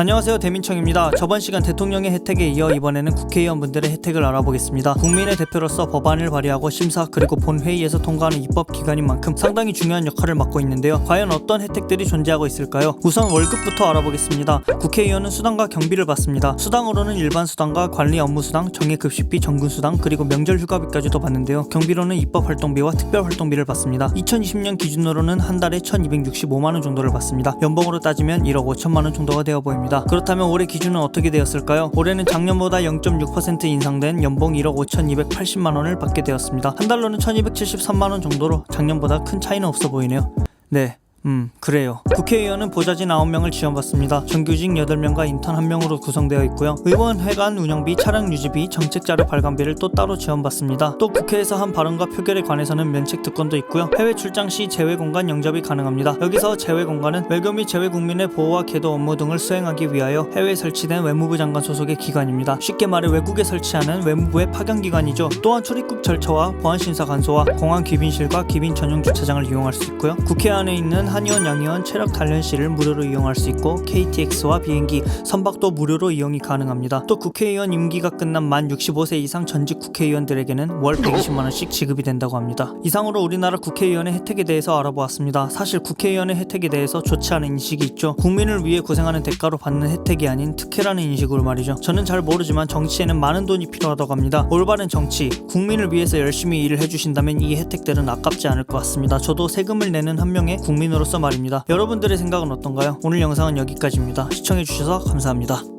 안녕하세요 대민청입니다. 저번 시간 대통령의 혜택에 이어 이번에는 국회의원분들의 혜택을 알아보겠습니다. 국민의 대표로서 법안을 발의하고 심사 그리고 본회의에서 통과하는 입법 기관인 만큼 상당히 중요한 역할을 맡고 있는데요. 과연 어떤 혜택들이 존재하고 있을까요? 우선 월급부터 알아보겠습니다. 국회의원은 수당과 경비를 받습니다. 수당으로는 일반 수당과 관리 업무 수당, 정예 급식비, 정군 수당 그리고 명절 휴가비까지도 받는데요. 경비로는 입법 활동비와 특별 활동비를 받습니다. 2020년 기준으로는 한 달에 1,265만 원 정도를 받습니다. 연봉으로 따지면 1억 5천만 원 정도가 되어 보입니다. 그렇다면 올해 기준은 어떻게 되었을까요? 올해는 작년보다 0.6% 인상된 연봉 1억 5,280만 원을 받게 되었습니다. 한 달로는 1,273만 원 정도로 작년보다 큰 차이는 없어 보이네요. 네. 음, 그래요. 국회의원은 보좌진 9명을 지원받습니다. 정규직 8명과 인턴 1명으로 구성되어 있고요. 의원 회관 운영비, 차량 유지비, 정책 자료 발간비를 또 따로 지원받습니다. 또 국회에서 한 발언과 표결에 관해서는 면책 특권도 있고요. 해외 출장 시 재외 공간 영접이 가능합니다. 여기서 재외 공간은 외교 및 재외 국민의 보호와 계도 업무 등을 수행하기 위하여 해외에 설치된 외무부 장관 소속의 기관입니다. 쉽게 말해 외국에 설치하는 외무부의 파견 기관이죠. 또한 출입국 절차와 보안 심사 간소와 공항 귀빈실과 귀빈 전용 주차장을 이용할 수 있고요. 국회 안에 있는 한의원, 양의원, 체력 단련실을 무료로 이용할 수 있고 KTX와 비행기, 선박도 무료로 이용이 가능합니다. 또 국회의원 임기가 끝난 만 65세 이상 전직 국회의원들에게는 월 120만 원씩 지급이 된다고 합니다. 이상으로 우리나라 국회의원의 혜택에 대해서 알아보았습니다. 사실 국회의원의 혜택에 대해서 좋지 않은 인식이 있죠. 국민을 위해 고생하는 대가로 받는 혜택이 아닌 특혜라는 인식으로 말이죠. 저는 잘 모르지만 정치에는 많은 돈이 필요하다고 합니다. 올바른 정치, 국민을 위해서 열심히 일을 해주신다면 이 혜택들은 아깝지 않을 것 같습니다. 저도 세금을 내는 한 명의 국민으로 서 말입니다. 여러분들의 생각은 어떤가요? 오늘 영상은 여기까지입니다. 시청해주셔서 감사합니다.